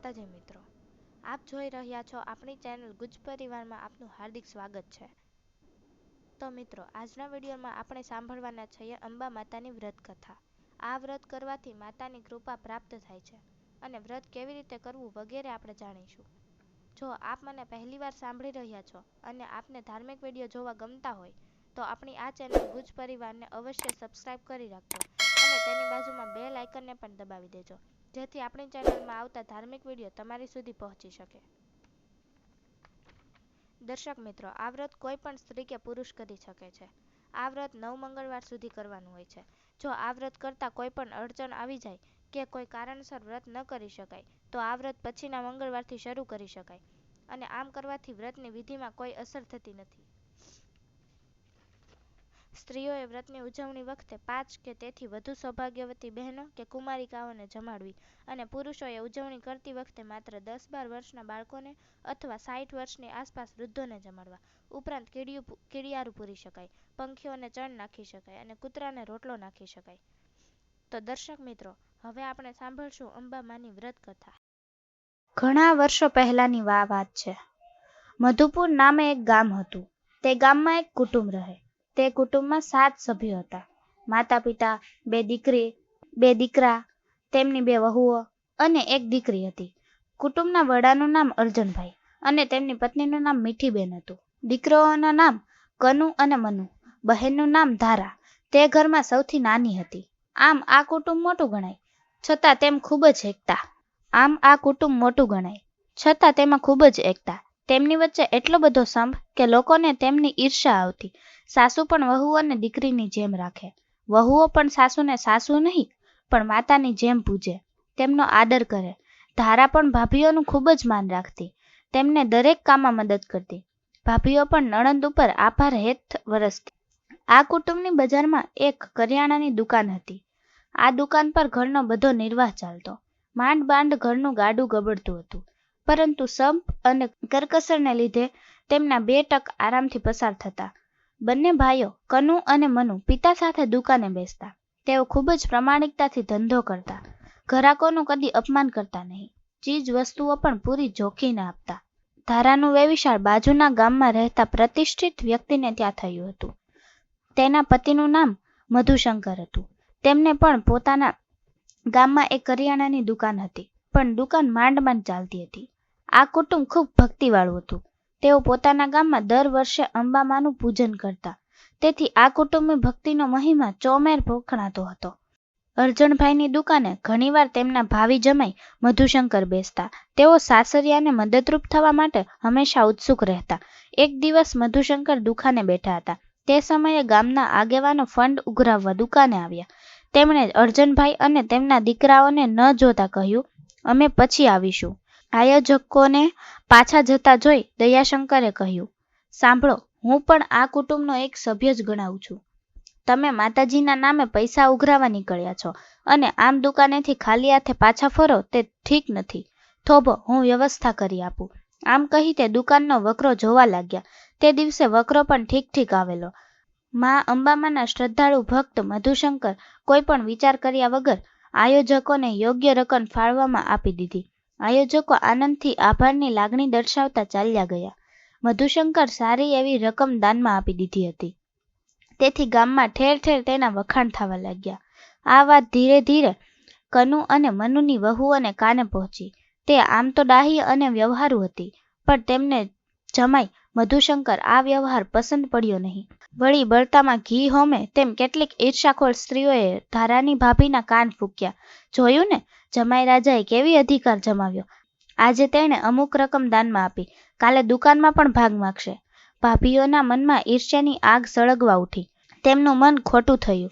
માતાજી મિત્રો, આપ જોઈ રહ્યા છો આપણી ચેનલ ગુજ પરિવારમાં આપનું હાર્દિક સ્વાગત છે. તો મિત્રો, આજના વિડીયોમાં આપણે સાંભળવાના છીએ અંબા માતાની વ્રત કથા આ વ્રત કરવાથી માતાની કૃપા પ્રાપ્ત થાય છે અને વ્રત કેવી રીતે કરવું વગેરે આપણે જાણીશું. જો આપ મને પહેલીવાર સાંભળી રહ્યા છો અને આપને ધાર્મિક વીડિયો જોવા ગમતા હોય, તો આપણી આ ચેનલ ગુજ પરિવારને અવશ્ય સબસ્ક્રાઇબ કરી રાખજો અને તેની બાજુમાં બે આઇકનને પણ દબાવી દેજો. જેથી આપણી ચેનલમાં આવતા ધાર્મિક વીડિયો તમારી સુધી પહોંચી શકે. દર્શક મિત્રો, આ વ્રત કોઈ પણ સ્ત્રી કે પુરુષ કરી શકે છે. આ વ્રત નવ મંગળવાર સુધી કરવાનું હોય છે. જો આ વ્રત કરતાં કોઈ પણ અડચણ આવી જાય કે કોઈ કારણસર વ્રત ન કરી શકાય, તો આ વ્રત પછીના મંગળવારથી શરૂ કરી શકાય. અને આમ કરવાથી વ્રતની વિધિમાં કોઈ અસર થતી નથી. સ્ત્રીઓએ વ્રતની ઉજવણી વખતે પાંચ કે તેથી વધુ સૌભાગ્યવતી બહેનો કે કુમારિકાઓને જમાડવી અને પુરુષોએ ઉજવણી કરતી વખતે માત્ર દસ બાર વર્ષના બાળકોને અથવા સાઠ વર્ષની આસપાસ વૃદ્ધોને જમાડવા. ઉપરાંત કીડિયું કીડિયારું પૂરી શકાય, પંખીઓને ચણ નાખી શકાય અને કૂતરાને રોટલો નાખી શકાય. તો દર્શક મિત્રો, હવે આપણે સાંભળશું અંબામાની વ્રત કથા ઘણા વર્ષો પહેલાની વાત છે. મધુપુર નામે એક ગામ હતું. તે ગામમાં એક કુટુંબ રહે. તે કુટુંબમાં સાત સભ્યો હતા. માતા પિતા બે દીકરી, બે દીકરા, તેમની બે વહુઓ અને એક દીકરી હતી. કુટુંબના વડાનું નામ અર્જનભાઈ અને તેમની પત્નીનું નામ મીઠીબેન હતું. દીકરાઓના નામ કનુ અને મનુ, બહેનનું નામ ધારા. તે ઘરમાં સૌથી નાની હતી. આમ આ કુટુંબ મોટું ગણાય, છતાં તેમ ખૂબ જ એકતા. આમ આ કુટુંબ મોટું ગણાય, છતાં તેમાં ખૂબ જ એકતા. તેમની વચ્ચે એટલો બધો સંભ કે લોકોને તેમની ઈર્ષા આવતી સાસુ પણ વહુ અને દીકરીની જેમ રાખે. વહુઓ પણ સાસુને સાસુ નહીં, પણ માતાની જેમ પૂજે. તેમનો આદર કરે. ધારા પણ ભાભીઓનું ખૂબ જ માન રાખતી. તેમને દરેક કામમાં મદદ કરતી. ભાભીઓ પણ નણંદ ઉપર આભાર હેત વરસતી. આ કુટુંબની બજારમાં એક કરિયાણાની દુકાન હતી. આ દુકાન પર ઘરનો બધો નિર્વાહ ચાલતો. માંડ બાંડ ઘરનું ગાડું ગબડતું હતું. પરંતુ સંપ અને કરકસરને લીધે તેમના બે ટક આરામથી પસાર થતા. બંને ભાઈઓ કનુ અને મનુ પિતા સાથે દુકાને બેસતા. તેઓ ખૂબ જ પ્રમાણિકતાથી ધંધો કરતા. ઘરાકોનું કદી અપમાન કરતા નહીં. ચીજ વસ્તુઓ પણ પૂરી જોખીને આપતા. ધારાનું વેવિશાળ બાજુના ગામમાં રહેતા પ્રતિષ્ઠિત વ્યક્તિને ત્યાં થયું હતું. તેના પતિનું નામ મધુશંકર હતું. તેમને પણ પોતાના ગામમાં એક કરિયાણાની દુકાન હતી, પણ દુકાન માંડ માંડ ચાલતી હતી. આ કુટુંબ ખૂબ ભક્તિવાળું હતું. તેઓ પોતાના ગામમાં દર વર્ષે અંબામાનું પૂજન કરતા. તેથી આ કુટુંબની ભક્તિનો મહિમા ચોમેર ભોખણાતો હતો. અર્જણભાઈની દુકાને ઘણીવાર તેમના ભાવિ જમાઈ મધુશંકર બેસતા. તેઓ સાસરિયાને મદદરૂપ થવા માટે હંમેશા ઉત્સુક રહેતા. એક દિવસ મધુશંકર દુકાને બેઠા હતા. તે સમયે ગામના આગેવાનો ફંડ ઉઘરાવવા દુકાને આવ્યા. તેમણે અર્જનભાઈ અને તેમના દીકરાઓને ન જોતા કહ્યું, અમે પછી આવીશું. આયોજકોને પાછા જતા જોઈ દયાશંકરે કહ્યું, સાંભળો, હું પણ આ કુટુંબનો એક સભ્ય જ ગણાવું છું. તમે માતાજીના નામે પૈસા ઉઘરાવા નીકળ્યા છો અને આમ દુકાનેથી ખાલી હાથે પાછા ફરો તે ઠીક નથી. થોભો, હું વ્યવસ્થા કરી આપું. આમ કહી તે દુકાનનો વકરો જોવા લાગ્યા. તે દિવસે વકરો પણ ઠીક ઠીક આવેલો. મા અંબામાના શ્રદ્ધાળુ ભક્ત મધુશંકર કોઈ પણ વિચાર કર્યા વગર આયોજકોને યોગ્ય રકમ ફાળવામાં આપી દીધી. આયોજકો આનંદથી આભારની લાગણી દર્શાવતા ચાલ્યા ગયા. મધુશંકર સારી એવી રકમ દાનમાં આપી દીધી હતી. તેથી ગામમાં ઠેર ઠેર તેના વખાણ થવા લાગ્યા. આ વાત ધીરે ધીરે કનુ અને મનુની વહુઓને કાને પહોંચી. તે આમ તો ડાહી અને વ્યવહારુ હતી, પણ તેમને જમાઈ મધુશંકર આ વ્યવહાર પસંદ પડ્યો નહીં. વળી બળતામાં ઘી હોમે તેમ કેટલીક ઈર્ષાખોર સ્ત્રીઓએ ધારાની ભાભીના કાન ફૂક્યા. જોયું ને? જમાઈ રાજાએ કેવી અધિકાર જમાવ્યો? આજે તેણે અમુક રકમ દાનમાં આપી. કાલે દુકાનમાં પણ ભાગ માગશે. ભાભીઓના મનમાં ઈર્ષ્યાની આગ સળગવા ઉઠી. તેમનું મન ખોટું થયું.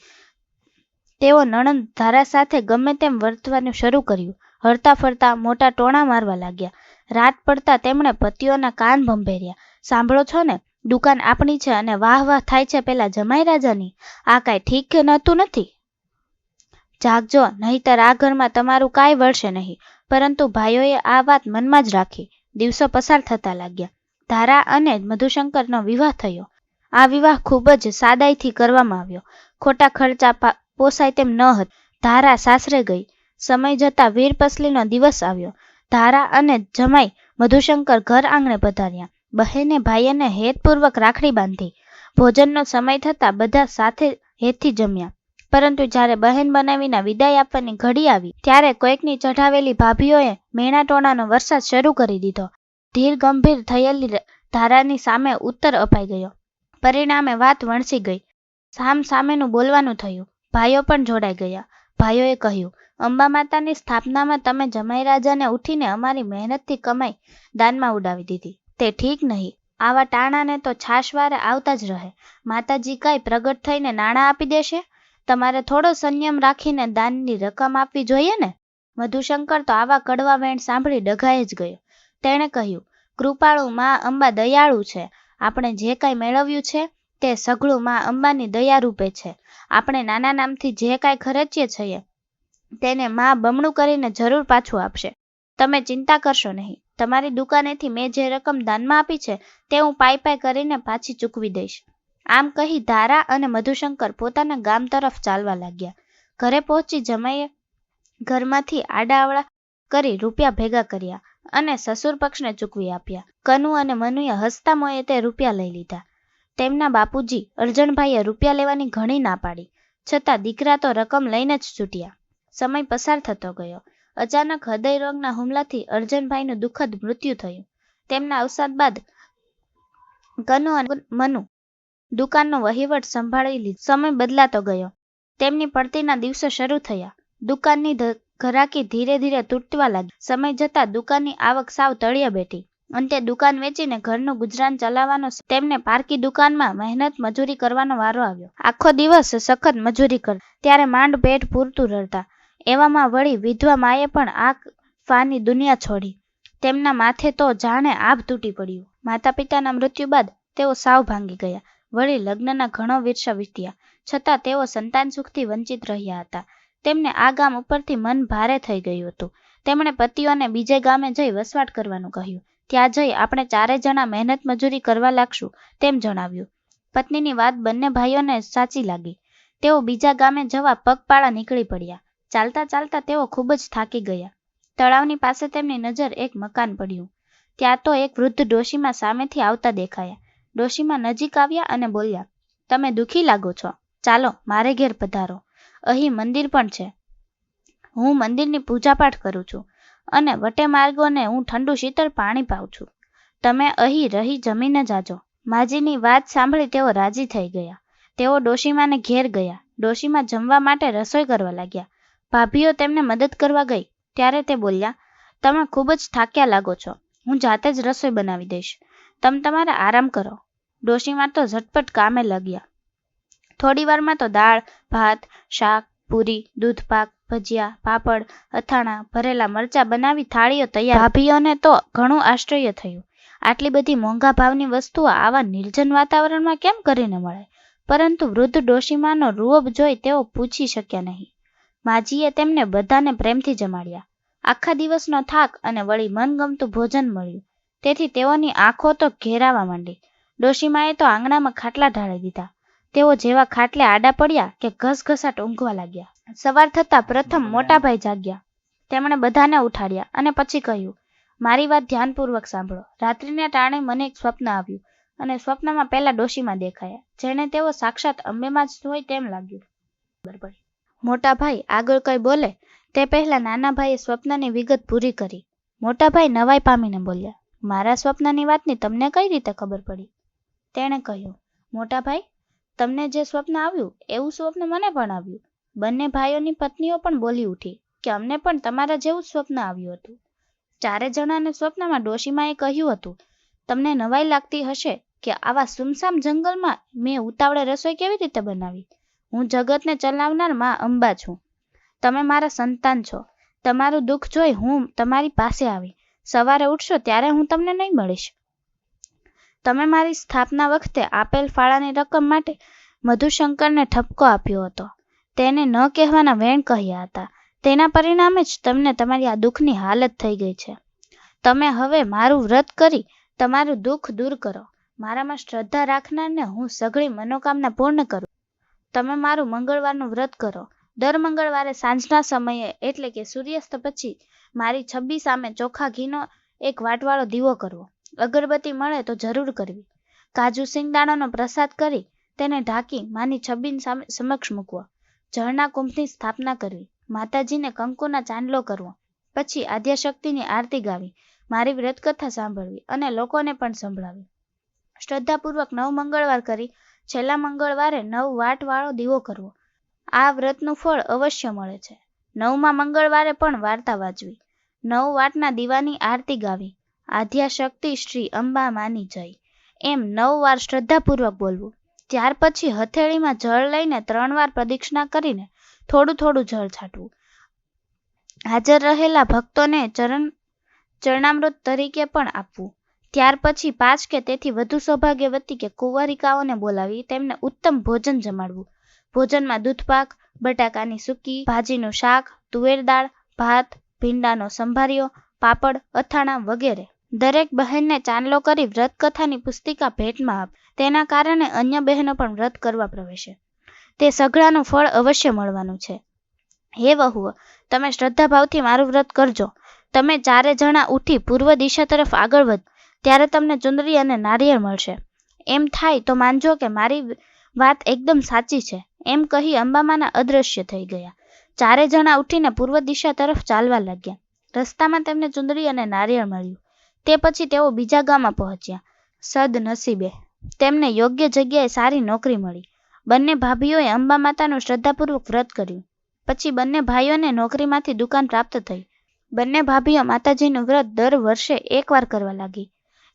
તેઓ નણંદ ધારા સાથે ગમે તેમ વર્તવાનું શરૂ કર્યું. હરતા ફરતા મોટા ટોણા મારવા લાગ્યા. રાત પડતા તેમણે પતિઓના કાન ભંભેર્યા. સાંભળો છો ને? દુકાન આપણી છે અને વાહ વાહ થાય છે પેલા જમાઈ રાજાની. આ કાંઈ ઠીક નહોતું નથી. જાગજો, નહીતર આ ઘરમાં તમારું કાંઈ વળશે નહીં. પરંતુ ભાઈઓએ આ વાત મનમાં જ રાખી. દિવસો પસાર થતા લાગ્યા. ધારા અને મધુશંકરનો વિવાહ થયો. આ વિવાહ ખૂબ જ સાદાઈથી કરવામાં આવ્યો. ખોટા ખર્ચા પોસાય તેમ ન હતા. ધારા સાસરે ગઈ. સમય જતા વીરપસલીનો દિવસ આવ્યો. ધારા અને જમાઈ મધુશંકર ઘર આંગણે પધાર્યા. બહેને ભાઈને હેતપૂર્વક રાખડી બાંધી. ભોજનનો સમય થતાં બધા સાથે હેતથી જમ્યા. પરંતુ જ્યારે બહેન બનાવીને વિદાય આપવાની ઘડી આવી, ત્યારે કોઈકની ચઢાવેલી ભાભીઓએ મેણાટોણાનો વરસાદ શરૂ કરી દીધો. ધીર ગંભીર થયેલી ધારાની સામે ઉત્તર અપાઈ ગયો. પરિણામે વાત વણસી ગઈ. સામ સામેનું બોલવાનું થયું. ભાઈઓ પણ જોડાઈ ગયા. ભાઈઓએ કહ્યું, અંબા માતાની સ્થાપનામાં તમે જમાઈ રાજાને ઉઠીને અમારી મહેનતથી કમાઈ દાનમાં ઉડાવી દીધી. તે ઠીક નહીં. આવા ટાણાને તો છાશવારે આવતા જ રહે. માતાજી કાંઈ પ્રગટ થઈને નાણાં આપી દેશે? તમારે થોડો સંયમ રાખીને દાનની રકમ આપવી જોઈએ ને? મધુશંકર તો આવા કડવા વેણ સાંભળી ડઘાઈ જ ગયો. તેણે કહ્યું, કૃપાળુ માં અંબા દયાળુ છે. આપણે જે કાંઈ મેળવ્યું છે, તે સઘળું માં અંબાની દયા રૂપે છે. આપણે નાના નામથી જે કાંઈ ખર્ચીએ છીએ, તેને માં બમણું કરીને જરૂર પાછું આપશે. તમે ચિંતા કરશો નહીં. તમારી દુકાનેથી મેં જે રકમ દાનમાં આપી છે, તે હું પાઈ પાઈ કરીને પાછી ચૂકવી દઈશ. આમ કહી ધારા અને મધુશંકર પોતાના ગામ તરફ ચાલવા લાગ્યા. ઘરે પહોંચી જમાઈએ ઘરમાંથી આડાવડા કરી રૂપિયા ભેગા કર્યા અને સસુર પક્ષને ચૂકવી આપ્યા. કનુ અને મનુએ હસતા મોએ તે રૂપિયા લઈ લીધા. તેમના બાપુજી અર્જણભાઈએ રૂપિયા લેવાની ઘણી ના પાડી, છતાં દીકરા તો રકમ લઈને જ છૂટ્યા સમય પસાર થતો ગયો. અચાનક હૃદય રોગના હુમલાથી અર્જનભાઈનું દુઃખદ મૃત્યુ થયું. તેમના અવસાન બાદ કનુ અને મનુ દુકાનનો વહીવટ સંભાળી લીધો. સમય બદલાતો ગયો. તેમની પડતીના દિવસો શરૂ થયા. દુકાનની ઘરાકી ધીરે ધીરે તૂટવા લાગી. સમય જતા દુકાનની આવક સાવ તળિયે બેઠી. અંતે દુકાન વેચીને ઘરનું ગુજરાન ચલાવવાનો તેમને પારકી દુકાનમાં મહેનત મજૂરી કરવાનો વારો આવ્યો. આખો દિવસ સખત મજૂરી કર, ત્યારે માંડ પેટ પૂરતું રડતા. એવામાં વળી વિધવા માએ પણ આ ફાની દુનિયા છોડી. તેમના માથે તો જાણે આભ તૂટી પડ્યું. માતા પિતાના મૃત્યુ બાદ તેઓ સાવ ભાંગી ગયા. વળી લગ્નના ઘણો વિરસા વીત્યા. છતાં તેઓ સંતાન સુખથી વંચિત રહ્યા હતા. તેમને આ ગામ ઉપરથી મન ભારે થઈ ગયું હતું. તેમણે પતિઓને બીજે ગામે જઈ વસવાટ કરવાનું કહ્યું. ત્યાં જઈ આપણે ચારે જણા મહેનત મજૂરી કરવા લાગશું તેમ જણાવ્યું. પત્નીની વાત બંને ભાઈઓને સાચી લાગી. તેઓ બીજા ગામે જવા પગપાળા નીકળી પડ્યા. ચાલતા ચાલતા તેઓ ખૂબ જ થાકી ગયા. તળાવની પાસે તેમની નજર એક મકાન પડ્યું. ત્યાં તો એક વૃદ્ધ ડોશીમાં સામેથી આવતા દેખાયા. ડોશીમાં નજીક આવ્યા અને બોલ્યા, તમે દુખી લાગો છો. ચાલો, મારે ઘેર પધારો. અહીં મંદિર પણ છે. હું મંદિરની પૂજાપાઠ કરું છું અને વટે માર્ગોને હું ઠંડુ શીતળ પાણી પાઉં છું. તમે અહીં રહી જમીને જાજો માજીની વાત સાંભળી તેઓ રાજી થઈ ગયા. તેઓ ડોશીમાને ઘેર ગયા. ડોશીમાં જમવા માટે રસોઈ કરવા લાગ્યા. ભાભીઓ તેમને મદદ કરવા ગઈ. ત્યારે તે બોલ્યા, તમે ખૂબ જ થાક્યા લાગો છો. હું જાતે જ રસોઈ બનાવી દઈશ. તમે તમારે આરામ કરો. ડોશીમાં તો ઝટપટ કામે લાગ્યા. થોડી વારમાં તો દાળ, ભાત, શાક, પૂરી દૂધપાક ભજીયા, પાપડ, અથાણા, ભરેલા મરચા બનાવી થાળીઓ તૈયાર. ભાભીઓને તો ઘણું આશ્ચર્ય થયું. આટલી બધી મોંઘા ભાવની વસ્તુઓ આવા નિર્જન વાતાવરણમાં કેમ કરીને મળે? પરંતુ વૃદ્ધ ડોશીમાનો રૂઅબ જોઈ તેઓ પૂછી શક્યા નહીં. માજીએ તેમને બધાને પ્રેમથી જમાડ્યા. આખા દિવસનો થાક અને વળી મનગમતું ભોજન મળ્યું. તેથી તેઓની આંખો તો ઘેરાવા માંડી. ડોશીમાએ તો આંગણામાં ખાટલા ઢાળી દીધા. તેઓ જેવા ખાટલે આડા પડ્યા કે ઘસઘસાટ ઊંઘવા લાગ્યા. સવાર થતાં પ્રથમ મોટાભાઈ જાગ્યા. તેમણે બધાને ઉઠાડ્યા અને પછી કહ્યું મારી વાત ધ્યાનપૂર્વક સાંભળો. રાત્રિના ટાણે મને એક સ્વપ્ન આવ્યું અને સ્વપ્નમાં પહેલા ડોશીમાં દેખાયા. જેને તેઓ સાક્ષાત અંબેમાં જ હોય તેમ લાગ્યું. બરાબર મોટા ભાઈ આગળ કઈ બોલે? તે પહેલા નાના ભાઈએ સ્વપ્નની વિગત પૂરી કરી. મોટા ભાઈ નવાઈ પામીને બોલ્યા, મારા સ્વપ્નની વાતની તમને કઈ રીતે ખબર પડી? તેણે કહ્યું મોટા ભાઈ તમને જે સ્વપ્ન આવ્યું, એવું સ્વપ્ન મને પણ આવ્યું. બંને ભાઈઓની પત્નીઓ પણ બોલી ઉઠી કે અમને પણ તમારા જેવું સ્વપ્ન આવ્યું હતું. ચારે જણાને સ્વપ્નમાં ડોશીમાએ કહ્યું હતું, તમને નવાઈ લાગતી હશે કે આવા સુમસામ જંગલમાં મેં ઉતાવળે રસોઈ કેવી રીતે બનાવી? હું જગતને ચલાવનારમાં અંબા છું. તમે મારા સંતાન છો. તમારું દુઃખ જોઈ હું તમારી પાસે આવી. સવારે ઉઠશો ત્યારે હું તમને નહીં મળીશ. તમે મારી સ્થાપના વખતે આપેલ ફાળાની રકમ માટે મધુશંકરને ઠપકો આપ્યો હતો. તેને ન કહેવાના વેણ કહ્યા હતા. તેના પરિણામે જ તમને તમારી આ દુઃખની હાલત થઈ ગઈ છે. તમે હવે મારું વ્રત કરી તમારું દુઃખ દૂર કરો. મારામાં શ્રદ્ધા રાખનારને હું સઘળી મનોકામના પૂર્ણ કરું તમે મારું મંગળવારનું વ્રત કરો. દર મંગળવારે સાંજના સમયે એટલે કે સૂર્યાસ્ત પછી મારી છબી સામે ચોખ્ખા ઘીનો એક વાટવાળો દીવો કરવો. અગરબત્તી મળે તો જરૂર કરવી. કાજુ સિંગદાણાનો પ્રસાદ કરી તેને ઢાંકી માની છબી સમક્ષ મૂકવો. જળના કુંભની સ્થાપના કરવી. માતાજીને કંકુના ચાંદલો કરવો. પછી આદ્યશક્તિની આરતી ગાવી. મારી વ્રતકથા સાંભળવી અને લોકોને પણ સંભળાવી. શ્રદ્ધાપૂર્વક નવ મંગળવાર કરી છેલ્લા મંગળવારે નવ વાટવાળો દીવો કરવો. આ વ્રતનું ફળ અવશ્ય મળે છે. નવમા મંગળવારે પણ વાર્તા વાંચવી. નવ વાટના દીવાની આરતી ગાવી. આધ્યાશક્તિ શ્રી અંબા માની જય. એમ નવ વાર શ્રદ્ધાપૂર્વક બોલવું. ત્યાર પછી હથેળીમાં જળ લઈને ત્રણ વાર પ્રદક્ષિણા કરીને થોડું થોડું જળ છાંટવું. હાજર રહેલા ભક્તોને ચરણ ચરણામૃત તરીકે પણ આપવું. ત્યાર પછી પાંચ કે તેથી વધુ સૌભાગ્યવતી કે કુંવારિકાઓને બોલાવી તેમને ઉત્તમ ભોજન જમાડવું. ભોજનમાં દૂધપાક બટાકાની સૂકી, ભાજીનું શાક, તુવેર દાળ, ભાત, ભીંડાનો સંભારીઓ, પાપડ, અથાણા વગેરે. દરેક બહેનને ચાંદલો કરી વ્રત કથાની પુસ્તિકા ભેટમાં આપ. તેના કારણે અન્ય બહેનો પણ વ્રત કરવા પ્રવેશે. તે સઘળાનું ફળ અવશ્ય મળવાનું છે. હે વહુઓ, તમે શ્રદ્ધાભાવથી મારું વ્રત કરજો. તમે ચારે જણા ઉઠી પૂર્વ દિશા તરફ આગળ વધ. ત્યારે તમને ચુંદડી અને નારિયેળ મળશે. એમ થાય તો માનજો કે મારી વાત એકદમ સાચી છે. એમ કહી અંબામાના અદ્રશ્ય થઈ ગયા. ચારે જણા ઉઠીને પૂર્વ દિશા તરફ ચાલવા લાગ્યા. રસ્તામાં તેમને ચુંદડી અને નારિયેળ મળ્યું. તે પછી તેઓ બીજા ગામમાં પહોંચ્યા. સદ નસીબે તેમને યોગ્ય જગ્યાએ સારી નોકરી મળી. બંને ભાભીઓએ અંબા માતાનું શ્રદ્ધાપૂર્વક વ્રત કર્યું. પછી બંને ભાઈઓને નોકરીમાંથી દુકાન પ્રાપ્ત થઈ. બંને ભાભીઓ માતાજીનું વ્રત દર વર્ષે એકવાર કરવા લાગી.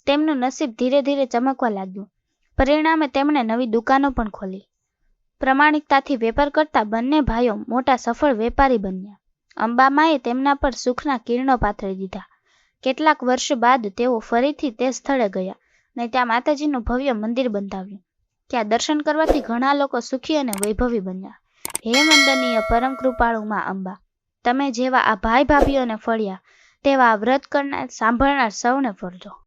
તેમનું નસીબ ધીરે ધીરે ચમકવા લાગ્યું. પરિણામે તેમણે નવી દુકાનો પણ ખોલી. પ્રમાણિકતાથી વેપાર કરતા બંને ભાઈઓ મોટા સફળ વેપારી બન્યા. અંબામાએ તેમના પર સુખના કિરણો પાથરી દીધા. કેટલાક વર્ષ બાદ તેઓ ફરીથી તે સ્થળે ગયા ને ત્યાં માતાજીનું ભવ્ય મંદિર બંધાવ્યું. ત્યાં દર્શન કરવાથી ઘણા લોકો સુખી અને વૈભવી બન્યા. હે વંદનીય પરમ કૃપાળુ માં અંબા, તમે જેવા આ ભાઈ ભાભીઓને ફળ્યા, તેવા વ્રત કરનાર, સાંભળનાર સૌને ફળજો.